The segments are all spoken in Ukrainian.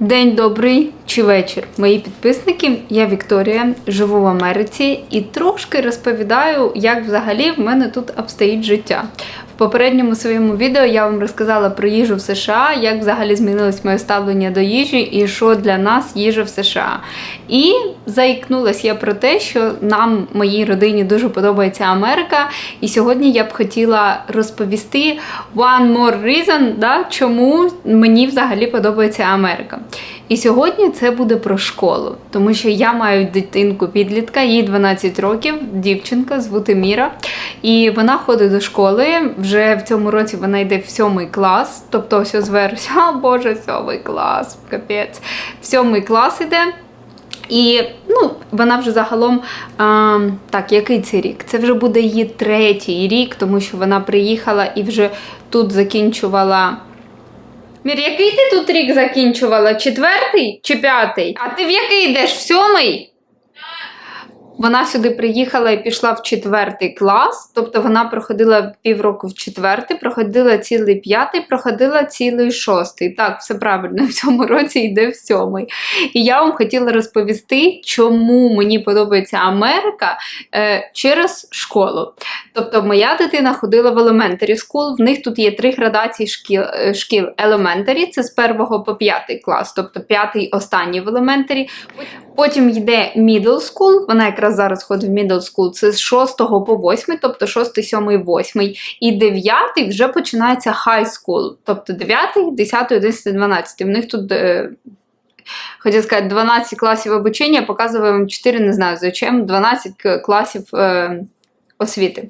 День добрий чи вечір, мої підписники. Я Вікторія, живу в Америці і трошки розповідаю, як взагалі в мене тут обстоїть життя. В попередньому своєму відео я вам розказала про їжу в США, як взагалі змінилось моє ставлення до їжі і що для нас їжа в США. І заікнулась я про те, що нам, моїй родині, дуже подобається Америка. І сьогодні я б хотіла розповісти one more reason, да, чому мені взагалі подобається Америка. І сьогодні це буде про школу, тому що я маю дитинку підлітка, їй 12 років, дівчинка, звути Міра. І вона ходить до школи. Вже в цьому році вона йде в сьомий клас, тобто ось з вересня, Боже, сьомий клас, капець. В сьомий клас іде. І ну, вона вже загалом, а, так, який це рік? Це вже буде її третій рік, тому що вона приїхала і вже тут закінчувала. Мір, який ти тут рік закінчувала? Четвертий чи п'ятий? А ти в який йдеш? В сьомий? Вона сюди приїхала і пішла в четвертий клас, тобто вона проходила півроку в четвертий, проходила цілий п'ятий, проходила цілий шостий. Так, все правильно, в цьому році йде в сьомий. І я вам хотіла розповісти, чому мені подобається Америка е, через школу. Тобто, моя дитина ходила в elementary school, в них тут є три градації шкіл. е, шкіл. Elementary – це з першого по п'ятий клас, тобто п'ятий останній в elementary. Потім йде middle school, вона якраз зараз ходить в middle school, це з 6 по 8, тобто 6, 7, 8. І 9 вже починається high school, тобто 9, 10, 11, 12. В них тут, е, хотів сказати, 12 класів обучення, показую вам 4, не знаю зачем, 12 к- класів е, освіти.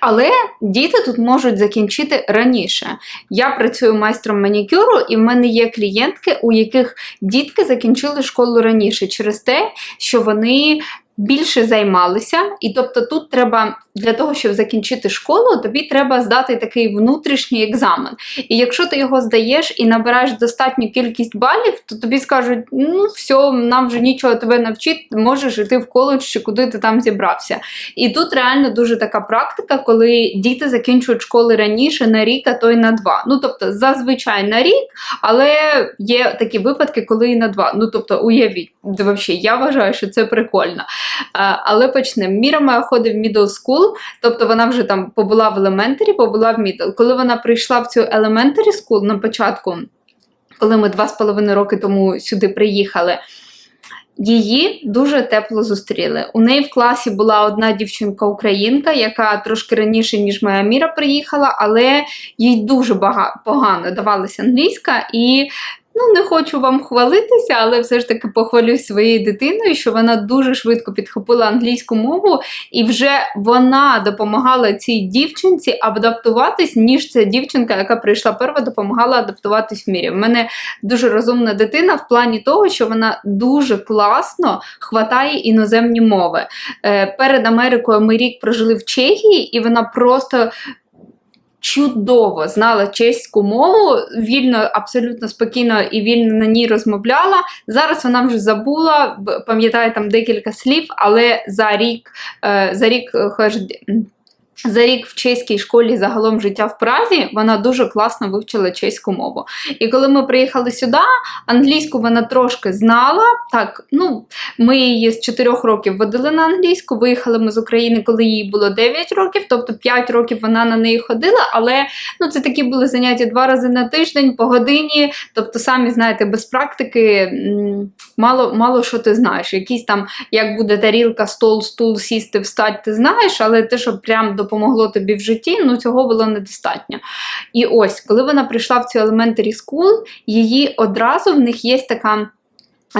Але діти тут можуть закінчити раніше. Я працюю майстром манікюру, і в мене є клієнтки, у яких дітки закінчили школу раніше через те, що вони більше займалися. І тобто тут треба для того, щоб закінчити школу, тобі треба здати такий внутрішній екзамен. І якщо ти його здаєш і набираєш достатню кількість балів, то тобі скажуть: ну все, нам вже нічого тебе навчити, можеш іти в коледж чи куди ти там зібрався. І тут реально дуже така практика, коли діти закінчують школи раніше на рік, а то й на два. Ну тобто, зазвичай на рік, але є такі випадки, коли і на два. Ну тобто, уявіть, вообще, я вважаю, що це прикольно. Але почнемо. Міра моя ходить в middle school, тобто вона вже там побула в elementary, побула в middle. Коли вона прийшла в цю elementary school на початку, коли ми два з половиною роки тому сюди приїхали. Її дуже тепло зустріли. У неї в класі була одна дівчинка-українка, яка трошки раніше, ніж моя Міра приїхала, але їй дуже погано давалася англійська, і ну не хочу вам хвалитися, але все ж таки похвалюсь своєю дитиною, що вона дуже швидко підхопила англійську мову, і вже вона допомагала цій дівчинці адаптуватись, ніж ця дівчинка, яка прийшла перша, допомагала адаптуватись в мірі. В мене дуже розумна дитина в плані того, що вона дуже класно хватає іноземні мови. Е, перед Америкою ми рік прожили в Чехії, і вона просто. Чудово знала чеську мову, вільно, абсолютно спокійно і вільно на ній розмовляла. Зараз вона вже забула, пам'ятає там декілька слів, але за рік, е, за рік е, хоч за рік в чеській школі загалом життя в Празі вона дуже класно вивчила чеську мову. І коли ми приїхали сюди, англійську вона трошки знала. Так, ну ми її з 4 років водили на англійську. Виїхали ми з України, коли їй було 9 років, тобто 5 років вона на неї ходила. Але ну це такі були заняття два рази на тиждень по годині. Тобто, самі знаєте, без практики мало, мало що ти знаєш. Якісь там, як буде тарілка, стол, стул, сісти, встати, ти знаєш, але те, що прям допомогло тобі в житті, ну цього було недостатньо. І ось, коли вона прийшла в цю elementary school, її одразу в них є така.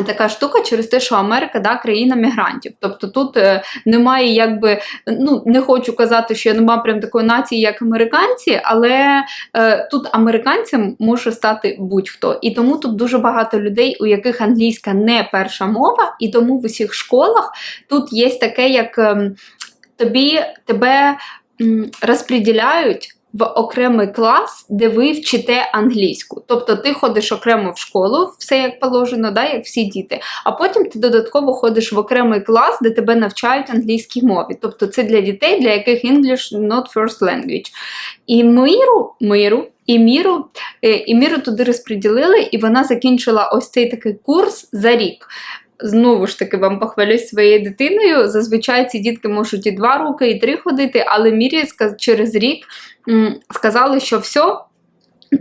Така штука через те, що Америка да, країна мігрантів. Тобто тут е, немає, якби, ну не хочу казати, що немає прям такої нації, як американці, але е, тут американцем може стати будь-хто. І тому тут дуже багато людей, у яких англійська не перша мова, і тому в усіх школах тут є таке, як ем, тобі тебе м, розподіляють в окремий клас, де ви вчите англійську. Тобто ти ходиш окремо в школу, все як положено, да, як всі діти. А потім ти додатково ходиш в окремий клас, де тебе навчають англійській мові. Тобто це для дітей, для яких English not first language. І миру, миру І міру, е, і міру туди розподілили, і вона закінчила ось цей такий курс за рік. Знову ж таки, вам похвалюсь своєю дитиною. Зазвичай ці дітки можуть і два роки, і три ходити, але Мірі через рік сказали, що все.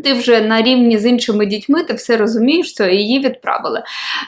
Ти вже на рівні з іншими дітьми, ти все розумієш, що її відправили.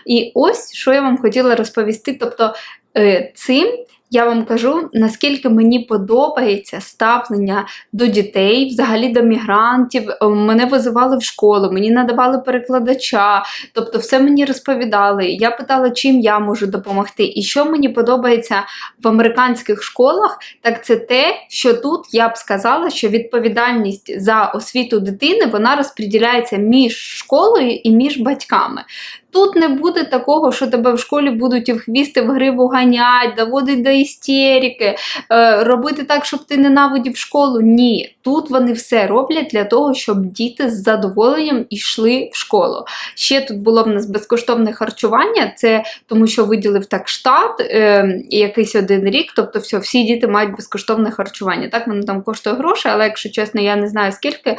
І ось що я вам хотіла розповісти. Тобто, е, цим я вам кажу, наскільки мені подобається ставлення до дітей, взагалі до мігрантів. Е, Мене визивали в школу, мені надавали перекладача, тобто все мені розповідали. Я питала, чим я можу допомогти. І що мені подобається в американських школах, так це те, що тут я б сказала, що відповідальність за освіту дитини вона розподіляється між школою і між батьками. Тут не буде такого, що тебе в школі будуть в хвісти в гриву ганять, доводить до істерики, е, робити так, щоб ти ненавидів школу. Ні, тут вони все роблять для того, щоб діти з задоволенням йшли в школу. Ще тут було в нас безкоштовне харчування, це тому, що виділив так штат е, якийсь один рік. Тобто, все, всі діти мають безкоштовне харчування. Так воно там коштує гроші, але якщо чесно, я не знаю скільки,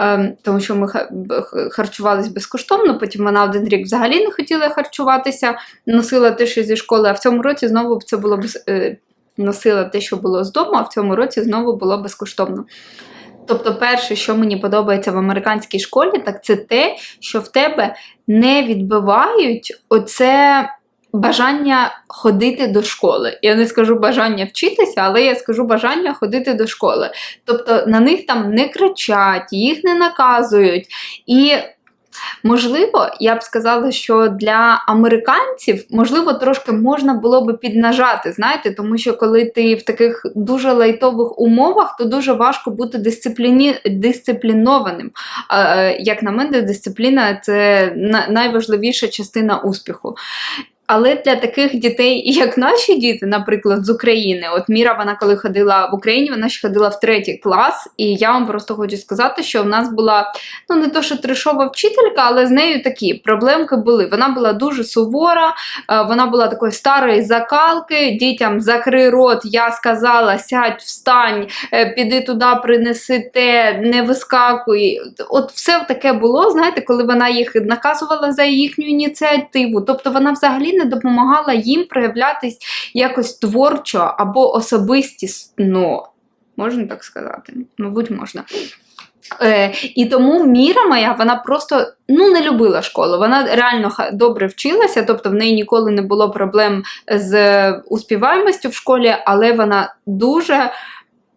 е, тому що ми харчувались безкоштовно. Потім вона один рік взагалі не хотіла харчуватися, носила те, що зі школи. А в цьому році знову це було без. е, Носила те, що було з дому, а в цьому році знову було безкоштовно. Тобто, перше, що мені подобається в американській школі, так це те, що в тебе не відбивають оце бажання ходити до школи. Я не скажу бажання вчитися, але я скажу бажання ходити до школи. Тобто на них там не кричать, їх не наказують. І Можливо, я б сказала, що для американців можливо трошки можна було би піднажати, знаєте, тому що коли ти в таких дуже лайтових умовах, то дуже важко бути дисципліні... дисциплінованим. Е, Як на мене, дисципліна це найважливіша частина успіху. Але для таких дітей, як наші діти, наприклад, з України, от Міра, вона коли ходила в Україні, вона ще ходила в третій клас, і я вам просто хочу сказати, що в нас була ну не то, що трешова вчителька, але з нею такі проблемки були. Вона була дуже сувора, е, вона була такої старої закалки. Дітям закрий рот, я сказала, сядь, встань, е, піди туди, принеси те, не вискакуй. От все таке було, знаєте, коли вона їх наказувала за їхню ініціативу. Тобто вона взагалі не допомагала їм проявлятись якось творчо або особистісно. Можна так сказати? Мабуть, можна. Е, і тому Міра моя, вона просто ну, не любила школу. Вона реально добре вчилася, тобто в неї ніколи не було проблем з е, успіваємостю в школі, але вона дуже.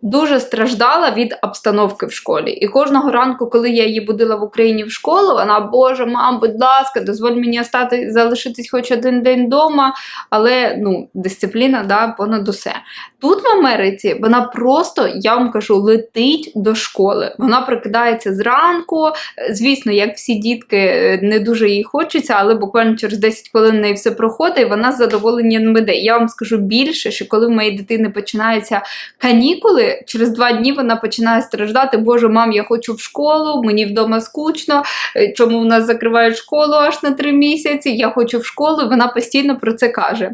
Дуже страждала від обстановки в школі. І кожного ранку, коли я її будила в Україні в школу, вона, Боже, мам, будь ласка, дозволь мені остати, залишитись хоч один день вдома, але ну, дисципліна да, понад усе. Тут в Америці вона просто, я вам кажу, летить до школи. Вона прокидається зранку. Звісно, як всі дітки, не дуже їй хочеться, але буквально через 10 хвилин неї все проходить, і вона з задоволенням веде. Я вам скажу більше, що коли в моєї дитини починаються канікули, через два дні вона починає страждати. Боже, мам, я хочу в школу, мені вдома скучно. е, Чому в нас закривають школу аж на три місяці? Я хочу в школу, і вона постійно про це каже.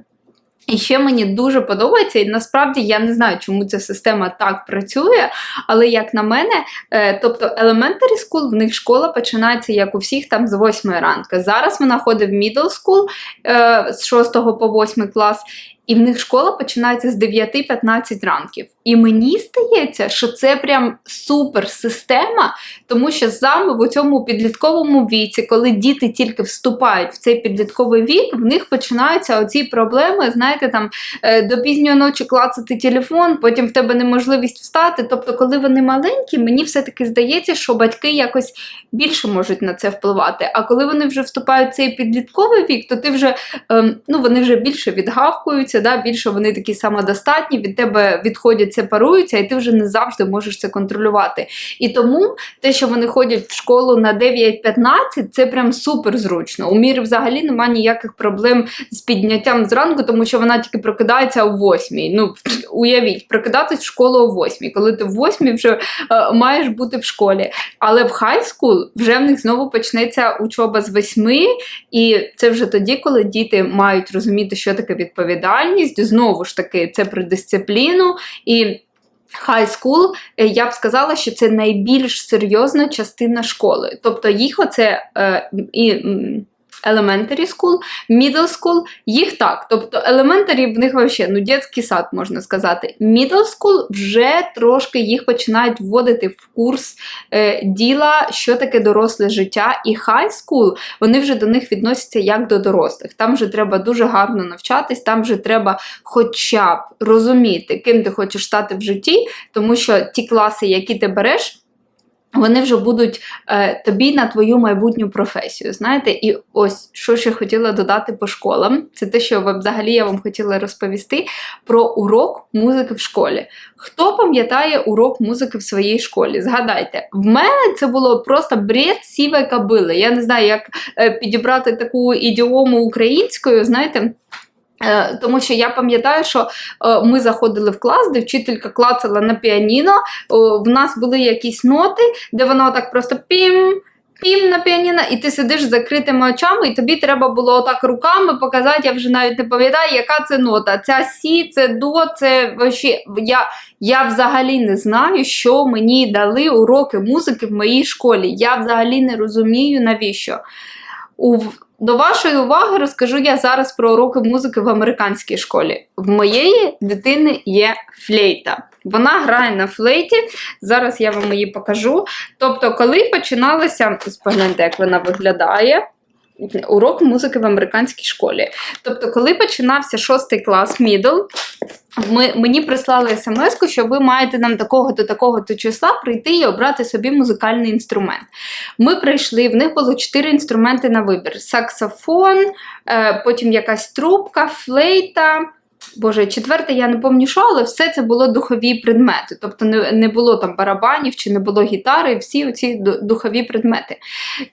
І ще мені дуже подобається, і насправді я не знаю, чому ця система так працює, але як на мене, е, тобто elementary school, в них школа починається, як у всіх, там з 8 ранку. Зараз вона ходить в middle school е, з 6 по 8 клас, і в них школа починається з 9-15 ранків. І мені здається, що це прям супер система, тому що саме в цьому підлітковому віці, коли діти тільки вступають в цей підлітковий вік, в них починаються оці проблеми, знаєте, там е, до пізньої ночі клацати телефон, потім в тебе неможливість встати. Тобто, коли вони маленькі, мені все-таки здається, що батьки якось більше можуть на це впливати. А коли вони вже вступають в цей підлітковий вік, то ти вже ем, ну вони вже більше відгавкуються, да, більше вони такі самодостатні, від тебе відходять, сепаруються, і ти вже не завжди можеш це контролювати. І тому те, що вони ходять в школу на 9-15, це прям супер зручно. У Мірі взагалі немає ніяких проблем з підняттям зранку, тому що вона тільки прокидається о 8. Ну, уявіть, прокидатись в школу о 8, коли ти в 8 вже е, маєш бути в школі. Але в хай скул вже в них знову почнеться учоба з 8, і це вже тоді, коли діти мають розуміти, що таке відповідальність. Знову ж таки, це про дисципліну. І Хай school, е, я б сказала, що це найбільш серйозна частина школи. Тобто їх оце е, і. Elementary school, middle school, їх так. Тобто elementary в них взагалі, ну, дитячий сад, можна сказати. Middle school вже трошки їх починають вводити в курс е, діла, що таке доросле життя. І high school, вони вже до них відносяться як до дорослих. Там вже треба дуже гарно навчатись, там вже треба хоча б розуміти, ким ти хочеш стати в житті, тому що ті класи, які ти береш, вони вже будуть е, тобі на твою майбутню професію. Знаєте, і ось що ще хотіла додати по школам, це те, що взагалі я вам хотіла розповісти про урок музики в школі. Хто пам'ятає урок музики в своїй школі? Згадайте, в мене це було просто бред сівої кабили. Я не знаю, як е, підібрати таку ідіому українською, знаєте. Е, Тому що я пам'ятаю, що е, ми заходили в клас, де вчителька клацала на піаніно. В нас були якісь ноти, де вона отак просто пім. Пім на піаніно, і ти сидиш з закритими очами, і тобі треба було отак руками показати. Я вже навіть не пам'ятаю, яка це нота. Ця сі, це до, це вообще. Я, я взагалі не знаю, що мені дали уроки музики в моїй школі. Я взагалі не розумію, навіщо. У, до вашої уваги розкажу я зараз про уроки музики в американській школі. В моєї дитини є флейта. Вона грає на флейті. Зараз я вам її покажу. Тобто, коли починалася, погляньте, як вона виглядає. Урок музики в американській школі. Тобто, коли починався шостий клас мідл, ми, мені прислали смс, що ви маєте нам такого до такого то числа прийти і обрати собі музикальний інструмент. Ми прийшли, в них було чотири інструменти на вибір: саксофон, е, потім якась трубка, флейта. Боже, четверте, я не пам'ятаю, що, але все це було духові предмети. Тобто не, не було там барабанів чи не було гітари, всі оці духові предмети.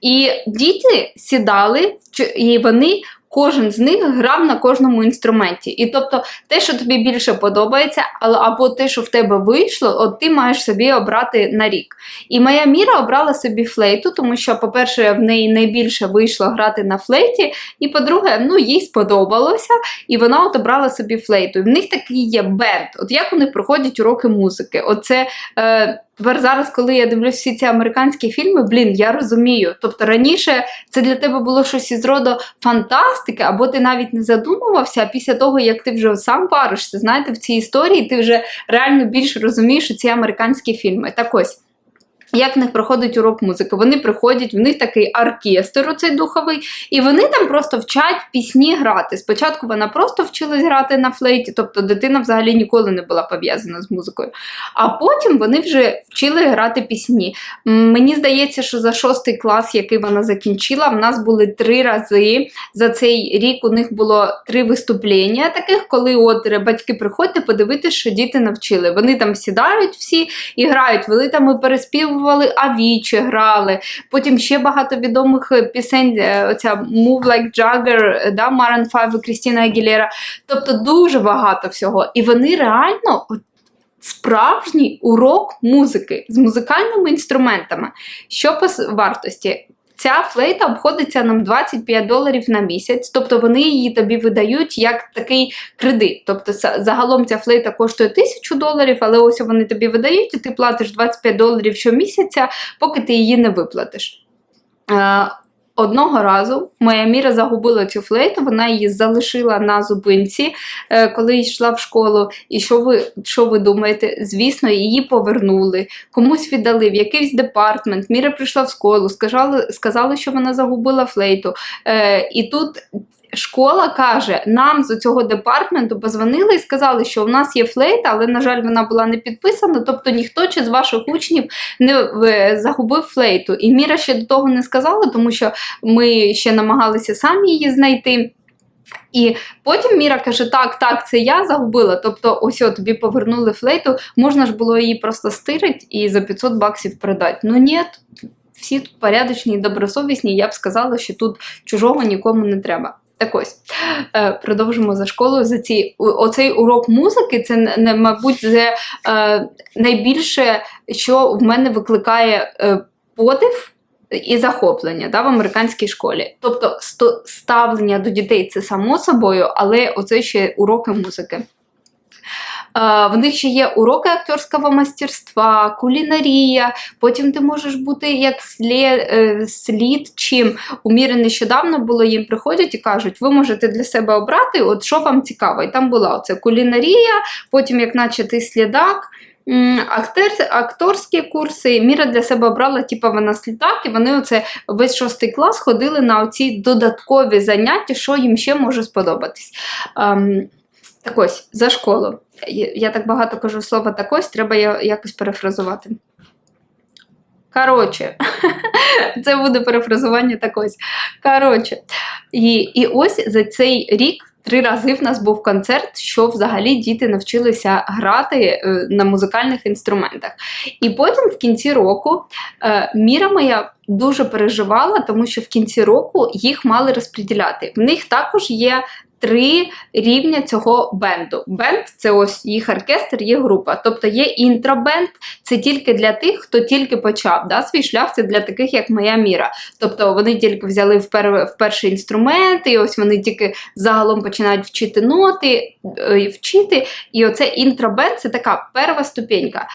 І діти сідали, і вони. Кожен з них грав на кожному інструменті. І тобто те, що тобі більше подобається, або те, що в тебе вийшло, от ти маєш собі обрати на рік. І моя міра обрала собі флейту, тому що, по-перше, в неї найбільше вийшло грати на флейті, і по-друге, ну, їй сподобалося, і вона от обрала собі флейту. І в них такий є бенд. От як них проходять уроки музики. Оце. Е, Тепер зараз, коли я дивлюсь всі ці американські фільми, блін, я розумію. Тобто раніше це для тебе було щось із роду фантастики, або ти навіть не задумувався, а після того, як ти вже сам варишся, знаєте, в цій історії ти вже реально більше розумієш ці американські фільми. Так ось. Як в них проходить урок музики? Вони приходять, в них такий оркестр, оцей духовий, і вони там просто вчать пісні грати. Спочатку вона просто вчилась грати на флейті, тобто дитина взагалі ніколи не була пов'язана з музикою. А потім вони вже вчили грати пісні. Мені здається, що за шостий клас, який вона закінчила, в нас були три рази. За цей рік у них було три виступлення таких, коли от батьки приходьте подивитися, що діти навчили. Вони там сідають всі і грають, вели там і переспівували спробували Авічі грали. Потім ще багато відомих е, пісень, е, оця Move Like Jagger, е, да, Maroon 5 і Крістіна Агілєра. Тобто дуже багато всього. І вони реально. Справжній урок музики з музикальними інструментами. Що по вартості? Ця флейта обходиться нам 25 доларів на місяць, тобто вони її тобі видають як такий кредит. Тобто загалом ця флейта коштує 1000 доларів, але ось вони тобі видають, і ти платиш 25 доларів щомісяця, поки ти її не виплатиш. Одного разу моя міра загубила цю флейту, вона її залишила на зупинці, е, коли йшла в школу. І що ви що ви думаєте? Звісно, її повернули, комусь віддали в якийсь департмент. Міра прийшла в школу, сказали, сказали, що вона загубила флейту. Е, І тут школа каже, нам з цього департменту позвонили і сказали, що у нас є флейта, але, на жаль, вона була не підписана, тобто ніхто чи з ваших учнів не загубив флейту. І Міра ще до того не сказала, тому що ми ще намагалися самі її знайти. І потім Міра каже: Так, так, це я загубила. Тобто, ось о, тобі повернули флейту, можна ж було її просто стирити і за 500 баксів продати. Ну ні, всі тут порядочні і добросовісні, я б сказала, що тут чужого нікому не треба. Так ось е, продовжимо за школою. За ці оцей урок музики це мабуть це е, найбільше, що в мене викликає е, подив. І захоплення да, в американській школі. Тобто ставлення до дітей це само собою, але оце ще уроки музики. В них ще є уроки акторського мастерства, кулінарія. Потім ти можеш бути як е, слідчим. У Міри нещодавно було їм приходять і кажуть, ви можете для себе обрати, от що вам цікаво. І там була оце кулінарія, потім, як наче ти слідак. Актер, акторські курси Міра для себе обрала, типу, вона слідак, і вони оце весь шостий клас ходили на оці додаткові заняття, що їм ще може сподобатись. Ем, так ось, за школу. Я, так багато кажу слова так треба якось перефразувати. Коротше, це буде перефразування так. Коротше, і, і ось за цей рік три рази в нас був концерт, що взагалі діти навчилися грати е, на музикальних інструментах. І потім в кінці року е, Міра моя дуже переживала, тому що в кінці року їх мали розподіляти. В них також є три рівня цього бенду. Бенд це ось їх оркестр, є група. Тобто є інтробенд, це тільки для тих, хто тільки почав. Да? Свій шлях це для таких, як моя міра. Тобто вони тільки взяли в, пер... в перший інструмент, і ось вони тільки загалом починають вчити ноти, е, вчити. І оце інтробенд це така перша ступенька.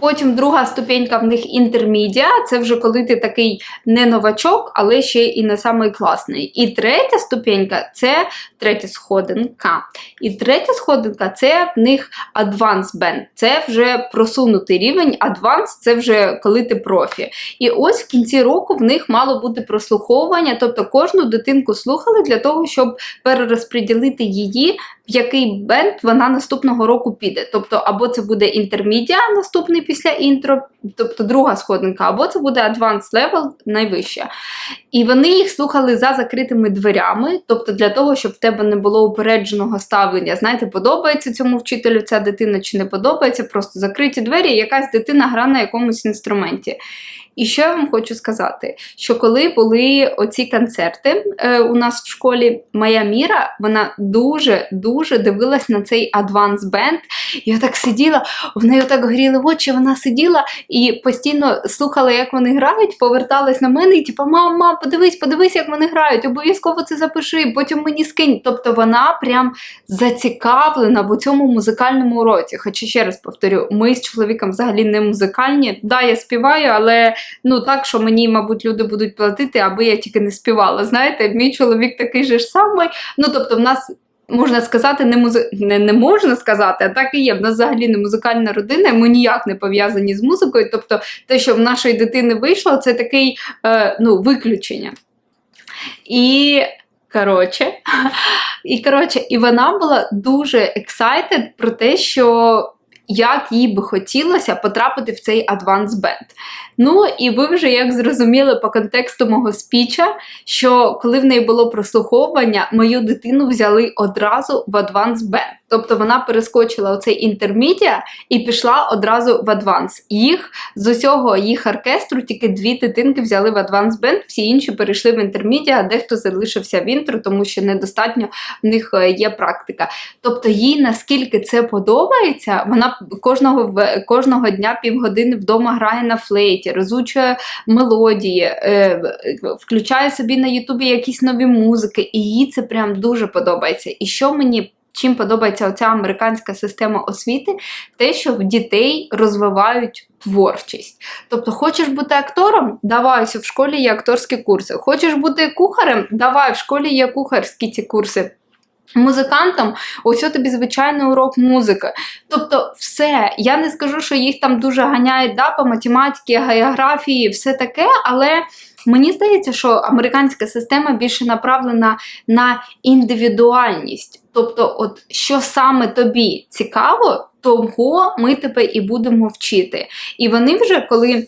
Потім друга ступенька в них інтермідіа, це вже коли ти такий не новачок, але ще і не самий класний. І третя ступенька це третя сходинка. І третя сходинка це в них Advanced Band. Це вже просунутий рівень. Advanced це вже коли ти профі. І ось в кінці року в них мало бути прослуховування, тобто кожну дитинку слухали для того, щоб перерозподілити її, в який бенд вона наступного року піде. Тобто, або це буде інтермідіа наступний після інтро, тобто друга сходинка, або це буде Advanced Level найвища. І вони їх слухали за закритими дверями, тобто для того, щоб в тебе не було упередженого ставлення. Знаєте, подобається цьому вчителю ця дитина чи не подобається, просто закриті двері, і якась дитина гра на якомусь інструменті. І що я вам хочу сказати, що коли були оці концерти е, у нас в школі, моя міра, вона дуже дуже дивилась на цей адванс бенд. Я так сиділа, в неї так горіли очі, вона сиділа і постійно слухала, як вони грають, поверталась на мене і типу, мам, мам, подивись, подивись, як вони грають, обов'язково це запиши, потім мені скинь. Тобто вона прям зацікавлена в цьому музикальному уроці. Хоча ще раз повторю, ми з чоловіком взагалі не музикальні. Да, я співаю, але ну так, що мені, мабуть, люди будуть платити, аби я тільки не співала. Знаєте, мій чоловік такий же ж самий. Ну тобто, в нас. Можна сказати, не музи... не, не можна сказати, а так і є. В нас взагалі не музикальна родина, ми ніяк не пов'язані з музикою. Тобто, те, що в нашої дитини вийшло, це такий е, ну, виключення. І коротше, і коротше, і вона була дуже excited про те, що як їй би хотілося потрапити в цей Advanced Band. Ну, і ви вже як зрозуміли по контексту мого спіча, що коли в неї було прослуховування, мою дитину взяли одразу в Advanced Band. Тобто вона перескочила оцей інтермідіа і пішла одразу в Advanced. Їх з усього їх оркестру тільки дві дитинки взяли в Advanced Band, всі інші перейшли в інтермідіа, дехто залишився в інтро, тому що недостатньо в них е, є практика. Тобто їй наскільки це подобається, вона кожного в- кожного дня півгодини вдома грає на флейті, розучує мелодії, е, включає собі на Ютубі якісь нові музики, і їй це прям дуже подобається. І що мені. Чим подобається оця американська система освіти, те, що в дітей розвивають творчість. Тобто, хочеш бути актором? Давай в школі є акторські курси. Хочеш бути кухарем? Давай в школі є кухарські ці курси. Музикантом, ось тобі звичайний урок музики. Тобто, все. Я не скажу, що їх там дуже ганяють да, по математиці, географії, все таке, але мені здається, що американська система більше направлена на індивідуальність. Тобто, от що саме тобі цікаво, того ми тебе і будемо вчити. І вони вже коли.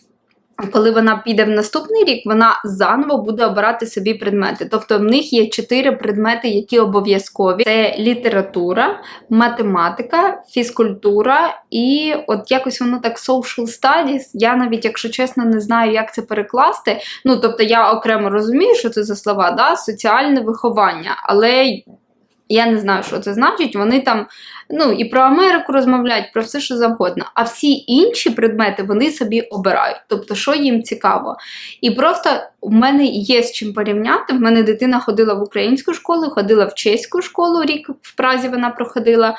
Коли вона піде в наступний рік, вона заново буде обирати собі предмети. Тобто в них є чотири предмети, які обов'язкові: це література, математика, фізкультура і от якось воно так social studies. Я навіть, якщо чесно, не знаю, як це перекласти. Ну тобто я окремо розумію, що це за слова, да? соціальне виховання, але. Я не знаю, що це значить. Вони там ну, і про Америку розмовляють, про все, що завгодно. А всі інші предмети вони собі обирають, тобто, що їм цікаво. І просто в мене є з чим порівняти. В мене дитина ходила в українську школу, ходила в чеську школу, рік в Празі вона проходила.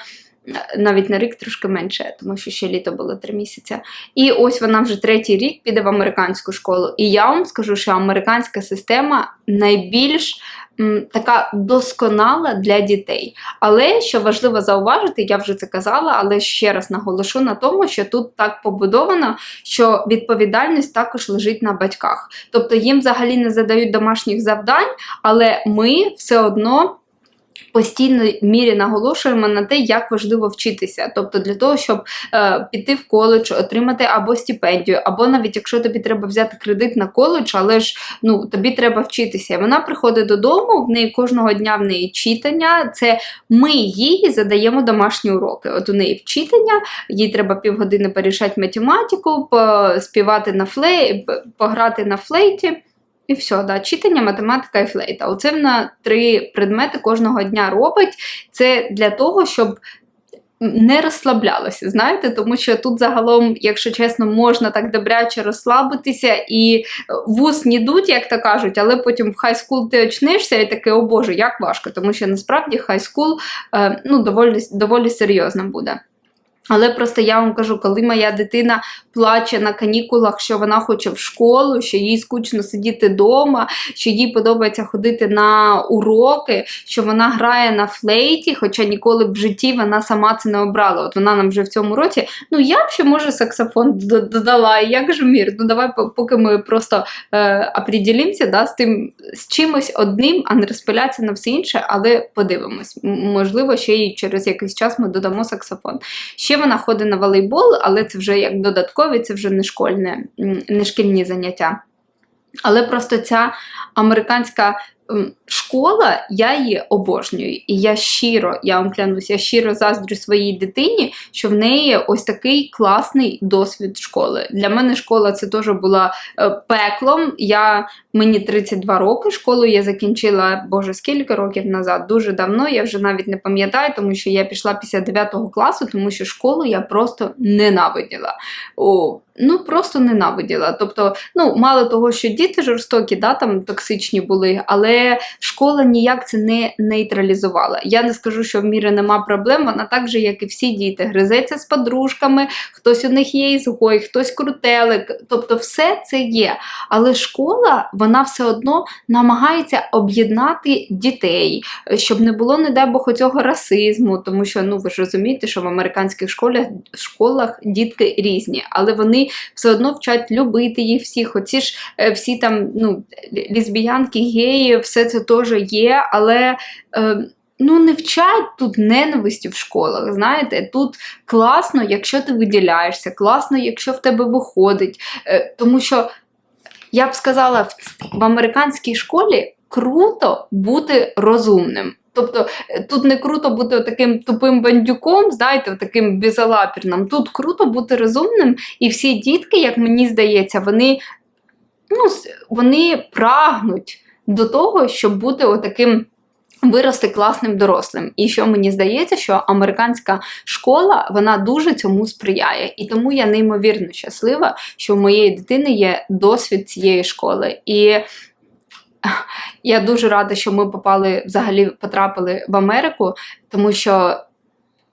Навіть на рік трошки менше, тому що ще літо було три місяці. І ось вона вже третій рік піде в американську школу. І я вам скажу, що американська система найбільш м, така досконала для дітей. Але що важливо зауважити, я вже це казала, але ще раз наголошу на тому, що тут так побудовано, що відповідальність також лежить на батьках. Тобто їм взагалі не задають домашніх завдань, але ми все одно. Постійно мірі наголошуємо на те, як важливо вчитися. Тобто для того, щоб е, піти в коледж, отримати або стипендію, або навіть якщо тобі треба взяти кредит на коледж, але ж ну тобі треба вчитися. Вона приходить додому, в неї кожного дня в неї читання. Це ми їй задаємо домашні уроки. От у неї вчитання, їй треба півгодини порішати математику, співати на флей, пограти на флейті. І все, да, читання, математика і флейта. Оце вона три предмети кожного дня робить. Це для того, щоб не розслаблялася, знаєте, тому що тут загалом, якщо чесно, можна так добряче розслабитися і вуз не дуть, як то кажуть, але потім в хай-скул ти очнешся і таке, о Боже, як важко, тому що насправді хай-скул е, ну, доволі, доволі серйозно буде. Але просто я вам кажу, коли моя дитина плаче на канікулах, що вона хоче в школу, що їй скучно сидіти вдома, що їй подобається ходити на уроки, що вона грає на флейті, хоча ніколи б в житті вона сама це не обрала. От вона нам вже в цьому році. Ну я б ще може саксофон додала. Як же мір? Ну давай, поки ми просто е, да, з тим з чимось одним, а не розпилятися на все інше, але подивимось. Можливо, ще й через якийсь час ми додамо саксофон. Ще вона ходить на волейбол, але це вже як додаткові, це вже не школьне, не шкільні заняття. Але просто ця американська школа, я її обожнюю. І я щиро, я вам клянусь, я щиро заздрю своїй дитині, що в неї ось такий класний досвід школи. Для мене школа це теж була е, пеклом. Я, Мені 32 роки школу я закінчила, боже, скільки років назад, дуже давно, я вже навіть не пам'ятаю, тому що я пішла після 9 класу, тому що школу я просто ненавиділа. О, Ну, просто ненавиділа. Тобто, ну, мало того, що діти жорстокі, да, там токсичні були, але школа ніяк це не нейтралізувала. Я не скажу, що в мірі нема проблем. Вона так же, як і всі діти, гризеться з подружками, хтось у них є ізгой, хтось крутелик. Тобто, все це є. Але школа вона все одно намагається об'єднати дітей, щоб не було, не дай Бог, цього расизму, тому що ну ви ж розумієте, що в американських школах школах дітки різні, але вони все одно вчать любити їх всіх. Оці ж е, всі там ну, лесбіянки, геї, все це теж є, але. Е, Ну, не вчать тут ненависті в школах. Знаєте, тут класно, якщо ти виділяєшся, класно, якщо в тебе виходить. Е, тому що я б сказала, в, в американській школі круто бути розумним. Тобто е, тут не круто бути таким тупим бандюком, знаєте, таким безалапірним. Тут круто бути розумним, і всі дітки, як мені здається, вони ну, вони прагнуть до того, щоб бути отаким. Вирости класним дорослим. І що мені здається, що американська школа вона дуже цьому сприяє. І тому я неймовірно щаслива, що в моєї дитини є досвід цієї школи. І я дуже рада, що ми попали взагалі потрапили в Америку, тому що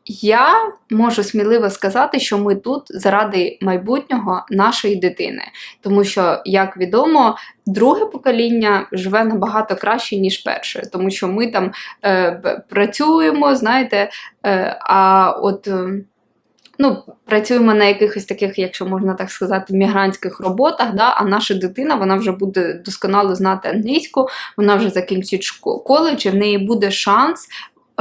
я можу сміливо сказати, що ми тут заради майбутнього нашої дитини. Тому що, як відомо, друге покоління живе набагато краще, ніж перше, тому що ми там е, працюємо, знаєте, е, а от. Е, ну, працюємо на якихось таких, якщо можна так сказати, мігрантських роботах, да, а наша дитина вона вже буде досконало знати англійську, вона вже закінчить коледж, і в неї буде шанс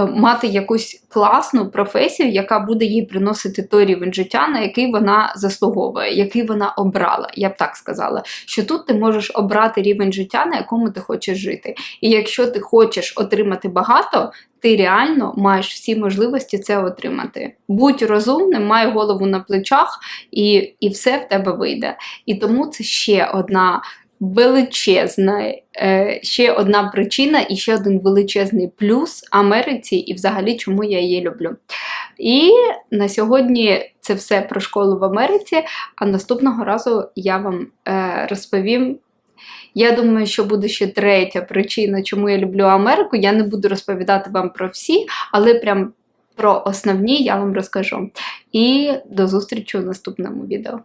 мати якусь класну професію, яка буде їй приносити той рівень життя, на який вона заслуговує, який вона обрала. Я б так сказала, що тут ти можеш обрати рівень життя, на якому ти хочеш жити. І якщо ти хочеш отримати багато, ти реально маєш всі можливості це отримати. Будь розумним, май голову на плечах, і, і все в тебе вийде. І тому це ще одна величезна е, ще одна причина і ще один величезний плюс Америці, і взагалі, чому я її люблю. І на сьогодні це все про школу в Америці. А наступного разу я вам е, розповім. Я думаю, що буде ще третя причина, чому я люблю Америку. Я не буду розповідати вам про всі, але прям Про основні я вам розкажу. І до зустрічі у наступному відео.